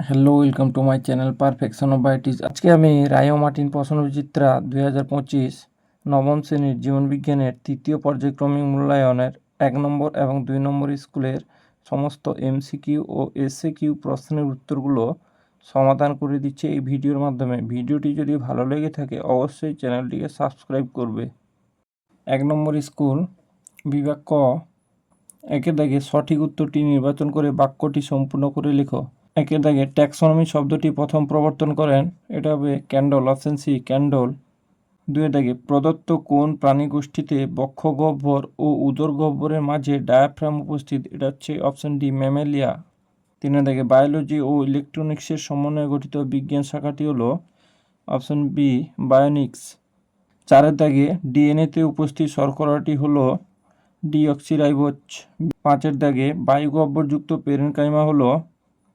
Hello welcome to my channel perfection of bites আজকে আমি রায় Martin প্রশ্নবিচিত্রা দুই হাজার পঁচিশ নবম শ্রেণির জীবনবিজ্ঞানের তৃতীয় পর্যায়ক্রমিক মূল্যায়নের এক নম্বর এবং দুই নম্বর স্কুলের সমস্ত এমসিকিউ ও এসসিকিউ প্রশ্নের উত্তরগুলো সমাধান করে দিচ্ছে এই ভিডিওর মাধ্যমে। ভিডিওটি যদি ভালো লেগে থাকে, অবশ্যই চ্যানেলটিকে সাবস্ক্রাইব করবে। এক নম্বর স্কুল, বিভাগ ক। একে দাগে সঠিক উত্তরটি নির্বাচন করে বাক্যটি সম্পূর্ণ করে লেখো। একে দাগে ট্যাক্সনমি শব্দটি প্রথম প্রবর্তন করেন। এটা হবে ক্যান্ডল অপশন সি ক্যান্ডল। দুয়ে দাগে প্রদত্ত কোন প্রাণী গোষ্ঠীতে বক্ষ গহ্বর ও উদর গহ্বরের মাঝে ডায়াফ্রাম উপস্থিত? এটা হচ্ছে অপশন ডি ম্যামেলিয়া তিনে দাগে বায়োলজি ও ইলেকট্রনিক্সের সমন্বয়ে গঠিত বিজ্ঞান শাখাটি হলো অপশন বি বায়োনিক্স চারের দাগে ডিএনএতে উপস্থিত শর্করাটি হলো ডিঅক্সিরাইবোজ পাঁচের দাগে বায়ু বায়ুগহ্বরযুক্ত পেরেনকাইমা হলো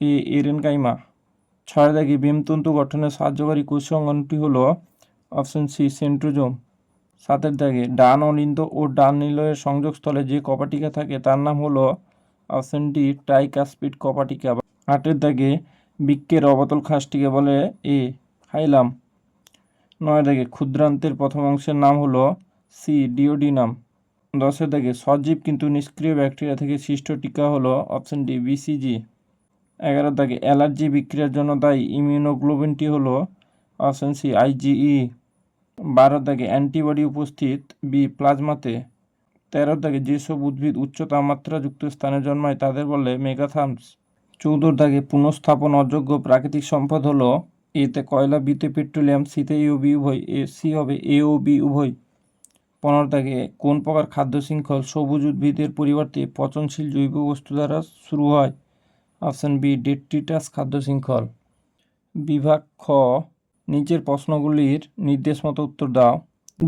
এ এরেনকাইমা ছয় দাগে ভীমতন্তু গঠনে সাহায্যকারী কোষ অঙ্গনটি হলো অপশন সি সেন্ট্রোজোম সাতের দাগে ডান অনিন্দ ও ডান নিলয়ের সংযোগস্থলে যে কপাটিকা থাকে তার নাম হলো অপশন ডি ট্রাইকাসপিড কপাটিকা আটের দাগে বৃক্কের অবতল খাসটিকে বলে এ হাইলাম নয় দাগে ক্ষুদ্রান্তের প্রথম অংশের নাম হলো সি ডিওডিনাম দশের দাগে সজীব কিন্তু নিষ্ক্রিয় ব্যাকটেরিয়া থেকে সৃষ্ট টিকা হলো অপশন ডি বিসিজি এগারো দাগে অ্যালার্জি বিক্রিয়ার জন্য দায়ী ইমিউনোগ্লোবিনটি হলো অপশন সি আইজিই বারো দাগে অ্যান্টিবডি উপস্থিত বি প্লাজমাতে। তেরো দাগে যেসব উদ্ভিদ উচ্চ তাপমাত্রাযুক্ত স্থানে জন্মায় তাদের বলে মেগাথামস চৌদ্দোর দাগে পুনঃস্থাপন অযোগ্য প্রাকৃতিক সম্পদ হলো এতে কয়লা, বিতে পেট্রোলিয়াম সিতে ও বি উভয়, এ সি হবে এ ও বি উভয়। পনেরো দাগে কোন প্রকার খাদ্য শৃঙ্খল সবুজ উদ্ভিদের পরিবর্তে পচনশীল জৈব বস্তু দ্বারা শুরু হয়? অপশন বি, ডেট্রিটাস খাদ্য শৃঙ্খল। বিভাগ খ নিচের প্রশ্নগুলির নির্দেশ মতো উত্তর দাও।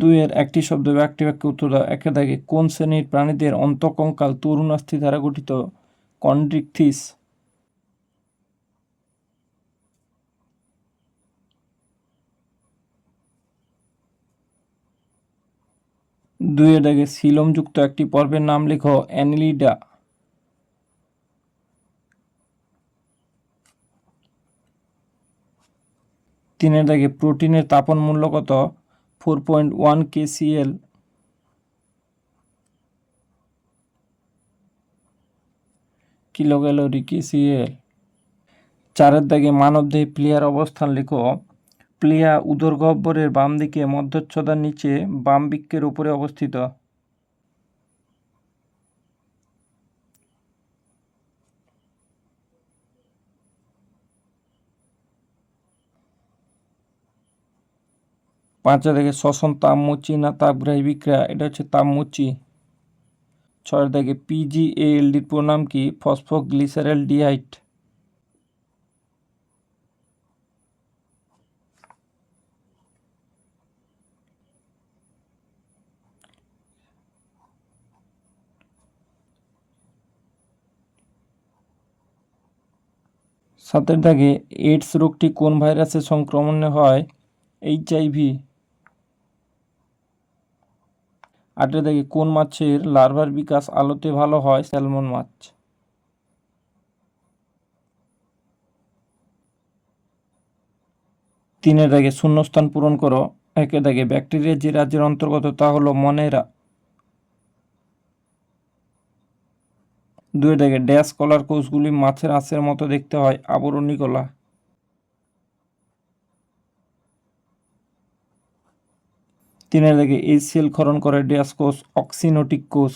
দুইয়ের একটি শব্দ বা একটি বাক্যে উত্তর দাও। একে দাগে কোন শ্রেণির প্রাণীদের অন্তঃকঙ্কাল তরুণাস্থি দ্বারা গঠিত? কন্ড্রিকথিস। দুইয়ের দাগে সিলমযুক্ত একটি পর্বের নাম লেখো, অ্যানিলিডা। তিনের দাগে প্রোটিনের তাপন মূল্য কত? Four point one KCL kilo calorie KCL চারের দাগে মানবদেহে প্লেয়ার অবস্থান লেখো। প্লেয়া উদর গহ্বরের বাম দিকে মধ্যচ্ছদার নিচে বাম বৃক্কের উপরে অবস্থিত। পাঁচে দেখে শ্বসন তাপমুচি না তাপগ্রাহী বিক্রিয়া এটা হচ্ছে তাপমুচি ছয়ের দেখে পিজিএএলডির প্রণাম কি? ফসফোগ্লিসারেল ডিহাইড সাতের দাগে এইডস রোগটি কোন ভাইরাসের সংক্রমণে হয়? এইচআইভি আটের দাগে কোন মাছের লার্ভার বিকাশ আলোতে ভালো হয়? স্যালমন মাছ। তিনের দাগে শূন্যস্থান পূরণ করো। একে দাগে ব্যাকটেরিয়া যে রাজ্যের অন্তর্গত, তা হলো মনেরা। দুই দাগে ড্যাশ কলার কোষগুলি মাছের আঁশের মতো দেখতে হয়, আবরণী কলা। তিনের দাগে এই সেল ক্ষরণ করে ড্যাশ কোষ অক্সিনোটিক কোষ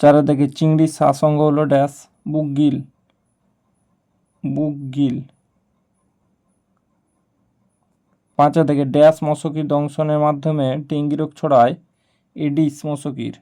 চারের দিকে চিংড়ির শ্বাসঙ্গ হলো ড্যাশ বুকগিল বুকগিল পাঁচের দিকে ড্যাশ মশকির দংশনের মাধ্যমে ডেঙ্গি রোগ ছড়ায়, এডিস মশকির।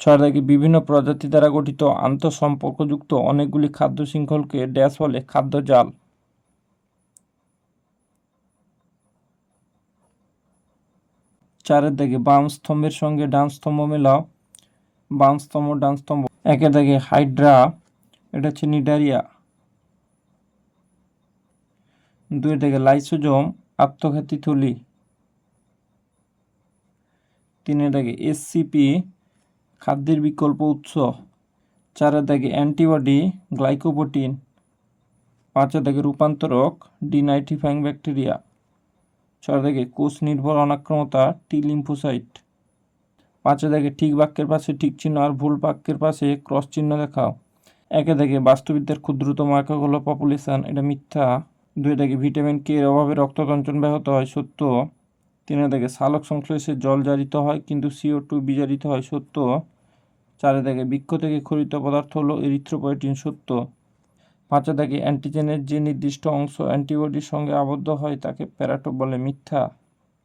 ছয় দিকে বিভিন্ন প্রজাতি দ্বারা গঠিত আন্তঃসম্পর্কযুক্ত অনেকগুলি খাদ্য শৃঙ্খলকে ড্যাশ বলে খাদ্য জাল। চারের দিকে বাম স্তম্ভের সঙ্গে ডান স্তম্ভ মেলাও। বাম স্তম্ভ, ডান স্তম্ভ। একের দিকে হাইড্রা, এটা হচ্ছে নিডারিয়া। দুই দিকে লাইসোজম, আত্মঘাতী থলি। তিনের দাগে এসসিপি খাদ্যের বিকল্প উৎস চারের দাগে অ্যান্টিবডি, গ্লাইকোপ্রোটিন পাঁচের দাগে রূপান্তরক, ডিনাইট্রিফাইং ব্যাকটেরিয়া ছয় দাগে কোষ নির্ভর অনাক্রমতা, টি লিম্ফোসাইট পাঁচে দাগে ঠিক বাক্যের পাশে ঠিক চিহ্ন আর ভুল বাক্যের পাশে ক্রস চিহ্ন দেখাও। একে দাগে বাস্তুবিদ্যার ক্ষুদ্রতম একক হলো পপুলেশন এটা মিথ্যা। দুই দাগে ভিটামিন কে এর অভাবে রক্ততঞ্চন ব্যাহত হয়, সত্য। তিনে দাগে সালোক সংশ্লেষে জল জারিত হয়, কিন্তু সিও টু বিজারিত হয় সত্য। চারে দাগে বৃক্ষ থেকে খরিত পদার্থ হলো এরিথ্রোপয়েটিন সত্য। পাঁচে দাগে অ্যান্টিজেনের যে নির্দিষ্ট অংশ অ্যান্টিবডির সঙ্গে আবদ্ধ হয়, তাকে প্যারাটোপ বলে মিথ্যা।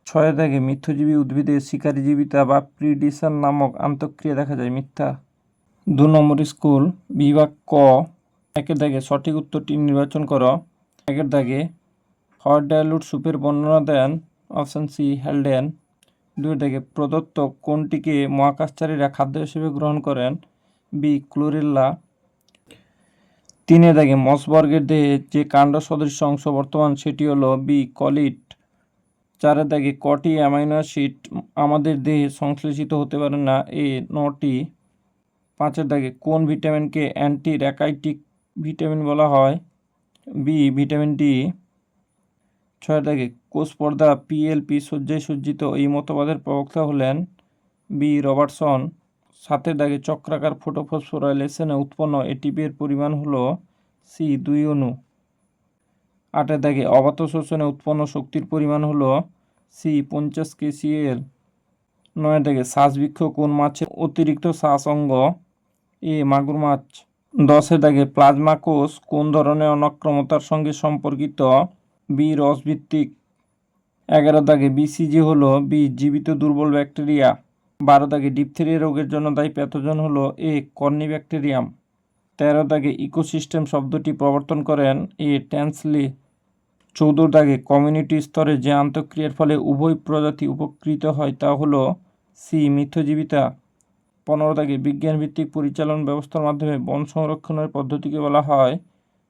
ছয় দাগে মিথ্যজীবী উদ্ভিদে শিকারীজীবিতা বা প্রিডিশন নামক আন্তঃক্রিয়া দেখা যায় মিথ্যা। দু নম্বর স্কুল, বিভাগ ক। একের দাগে সঠিক উত্তরটি নির্বাচন করো। একের দাগে হট ডায়ালুট সুপের বর্ণনা দেন। Option C, হেলডেন। দুই দাগে প্রদত্ত কোনটিকে মহাকাশচারীরা খাদ্য হিসেবে গ্রহণ করেন? B, chlorella. তিনে দাগে মসবর্গের দেহে যে কাণ্ড সদৃশ্য অংশ বর্তমান, সেটি হলো বি, কলিট। চারের দাগে কটি অ্যামাইনো অ্যাসিড আমাদের দেহে সংশ্লেষিত হতে পারে না? এ, নটি। পাঁচের দাগে কোন ভিটামিনকে অ্যান্টি র্যাকাইটিক ভিটামিন বলা হয়? B, vitamin D. ছয়ের দাগে কোষ পর্দা পিএলপি সজ্জায় সজ্জিত এই মতবাদের প্রবক্তা হলেন বি রবার্টসন। সাতের দাগে চক্রাকার ফোটোফসফোরাইলেশনে উৎপন্ন এটিপি এর পরিমাণ হলো সি দুই অণু। আটের দাগে অবাত শোষণে উৎপন্ন শক্তির পরিমাণ হলো সি পঞ্চাশ কেসিএল। নয় দাগে শ্বাসবৃক্ষ কোন মাছের অতিরিক্ত শ্বাস অঙ্গ এ মাগুর মাছ। দশের দাগে প্লাজমা কোষ কোন ধরনের অনাক্রমতার সঙ্গে সম্পর্কিত বি রসভিত্তিক। এগারো দাগে বিসিজি হলো বি, জীবিত দুর্বল ব্যাকটেরিয়া। বারো দাগে ডিপথেরিয়া রোগের জন্য দায়ী প্যাথোজেন হলো এ কর্নি ব্যাকটেরিয়াম তেরো দাগে ইকোসিস্টেম শব্দটি প্রবর্তন করেন এ ট্যান্সলি চৌদ্দ দাগে কমিউনিটি স্তরে যে আন্তঃক্রিয়ার ফলে উভয় প্রজাতি উপকৃত হয় তা হলো সি, মিথ্যজীবিতা। পনেরো দাগে বিজ্ঞানভিত্তিক পরিচালন ব্যবস্থার মাধ্যমে বন সংরক্ষণের পদ্ধতিকে বলা হয়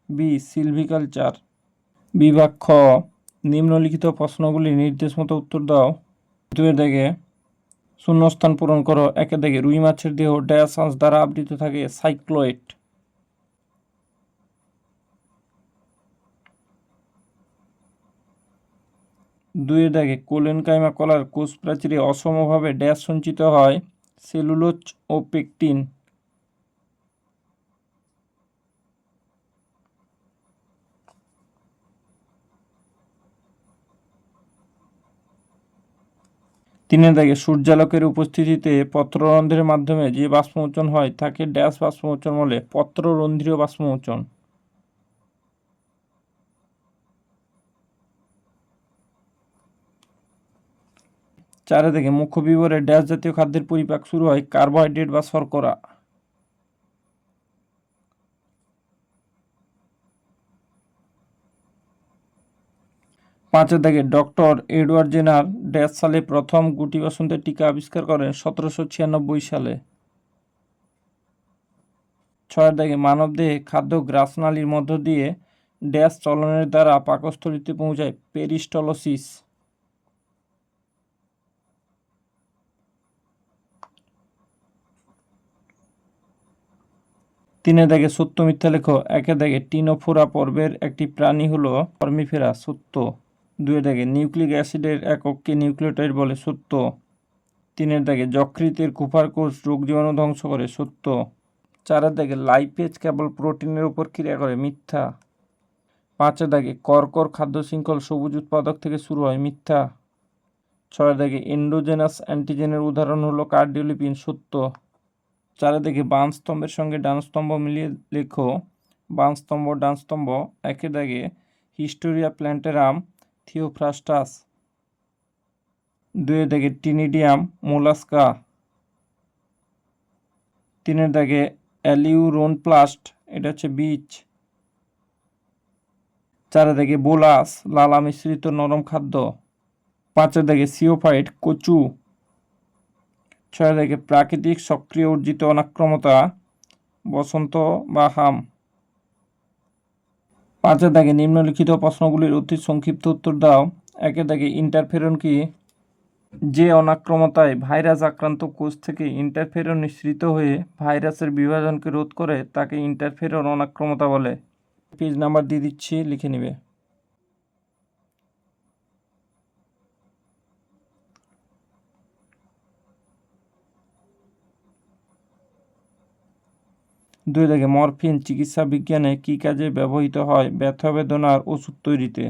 বি, সিলভিকালচার। বিভাগ খ নিম্নলিখিত প্রশ্নগুলি নির্দেশ মতো উত্তর দাও। দুয়ের দাগে শূন্যস্থান পূরণ করো। একে দাগে রুই মাছের দেহ ডায়াসান্স দ্বারা আবৃত থাকে সাইক্লোয়েট দুয়ের দাগে কোলেনকাইমা কলার কোষ প্রাচীরে অসমভাবে ড্যাশ সঞ্চিত হয় সেলুলোজ ও পেকটিন। তিনের দাগে সূর্যালোকের উপস্থিতিতে পত্ররন্ধ্রের মাধ্যমে যে বাষ্পমোচন হয়, তাকে ড্যাশ বাষ্পমোচন বলে, পত্ররন্ধ্রীয় বাষ্পমোচন। চারে থেকে মুখ্য বিবরে ড্যাশ জাতীয় খাদ্যের পরিপাক শুরু হয় কার্বোহাইড্রেট বা শর্করা। পাঁচের দাগে ডক্টর এডওয়ার্ড জেনার ড্যাশ সালে প্রথম গুটি বসন্তের টিকা আবিষ্কার করেন সতেরোশো ছিয়ানব্বই সালে। ছয়ের দাগে মানবদেহে খাদ্য গ্রাসনালীর মধ্য দিয়ে ড্যাশ চলনের দ্বারা পাকস্থলিতে পৌঁছায় পেরিস্টলোসিস। তিনে দাগে সত্য মিথ্যা লেখো একে দাগে টিনোফোরা পর্বের একটি প্রাণী হলো ফর্মিফেরা সত্য। দুয়ে দাগে, নিউক্লিক অ্যাসিডের একককে নিউক্লিওটাইড বলে সত্য। তিনের দাগে, যকৃতের কুফার কোষ রোগ জীবাণু ধ্বংস করে, সত্য। চারের দাগে, লাইপেজ কেবল প্রোটিনের উপর ক্রিয়া করে, মিথ্যা। পাঁচের দাগে, কর্কর খাদ্য শৃঙ্খল সবুজ উৎপাদক থেকে শুরু হয়, মিথ্যা। ছয়ের দাগে, এন্ডোজেনাস অ্যান্টিজেনের উদাহরণ হলো কার্ডিওলিপিন, সত্য। চারিদিকে বাম স্তম্ভের সঙ্গে ডান স্তম্ভ মিলিয়ে লেখো। বাম স্তম্ভ, ডান একে দাগে, হিস্টোরিয়া প্ল্যান্টেরাম থিওফ্রাস্টাস দুয়ের দাগে টিনিডিয়াম মোলাস্কা, তিনের দাগে অ্যালিউরোন প্লাস্ট এটা হচ্ছে বীজ, চারের দাগে বোলাস, লালা মিশ্রিত নরম খাদ্য, পাঁচের দাগে সিওফাইট, কচু ছয় থেকে প্রাকৃতিক সক্রিয় অর্জিত অনাক্রমতা, বসন্ত বা হাম। পাঁচের দাগে নিম্নলিখিত প্রশ্নগুলির অতি সংক্ষিপ্ত উত্তর দাও। একের দাগে ইন্টারফেরন কি? যে অনাক্রমতায় ভাইরাস আক্রান্ত কোষ থেকে ইন্টারফেরন নিঃসৃত হয়ে ভাইরাসের বিভাজনকে রোধ করে, তাকে ইন্টারফেরন অনাক্রমতা বলে। পেজ নাম্বার দিয়ে দিচ্ছি, লিখে নিবে। দুই দাগে মরফিন চিকিৎসা বিজ্ঞানে কী কাজে ব্যবহৃত হয়? ব্যথা বেদনার ওষুধ তৈরিতে।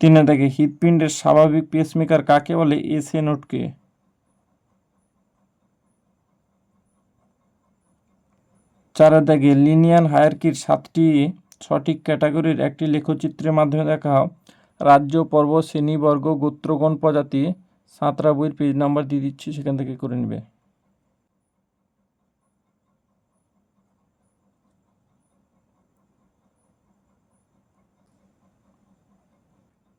তিনে দেখে হৃদপিণ্ডের স্বাভাবিক পেসমেকার কাকে বলে? এসে নোটকে চারের দাগে লিনিয়ান হায়ারকির সাতটি সঠিক ক্যাটাগরির একটি লেখচিত্রের মাধ্যমে দেখা রাজ্য, পর্ব শ্রেণীবর্গ গোত্রগণ প্রজাতি। সাঁতরা বইয়ের পেজ নাম্বার দিয়ে দিচ্ছি, সেখান থেকে করে নেবে।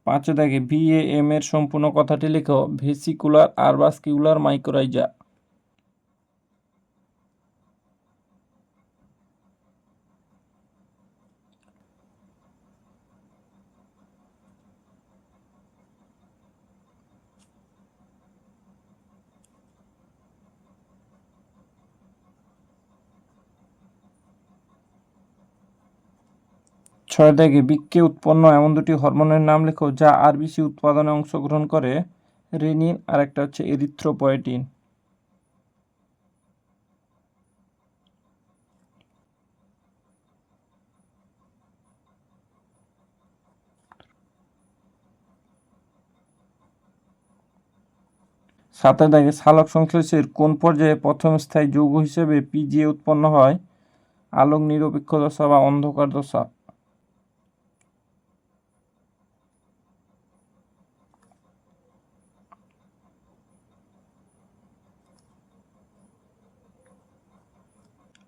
পাঁচে দাগে ভিএএম এর সম্পূর্ণ কথাটি লেখো। ভেসিকুলার, আরবাসকিউলার মাইক্রোরাইজা ছয় দাগে বৃক্কে উৎপন্ন এমন দুটি হরমোনের নাম লেখো, যা আরবিসি উৎপাদনে অংশগ্রহণ করে রেনিন আর একটা হচ্ছে এরিথ্রোপয়েটিন। সাতের দাগে সালোক সংশ্লেষের কোন পর্যায়ে প্রথম স্থায়ী যৌগ হিসেবে পিজিএ উৎপন্ন হয়? আলোক নিরপেক্ষ দশা বা অন্ধকার দশা।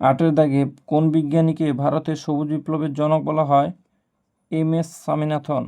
আটের দাগে কোন বিজ্ঞানীকে ভারতের সবুজ বিপ্লবের জনক বলা হয়? M S Swaminathan.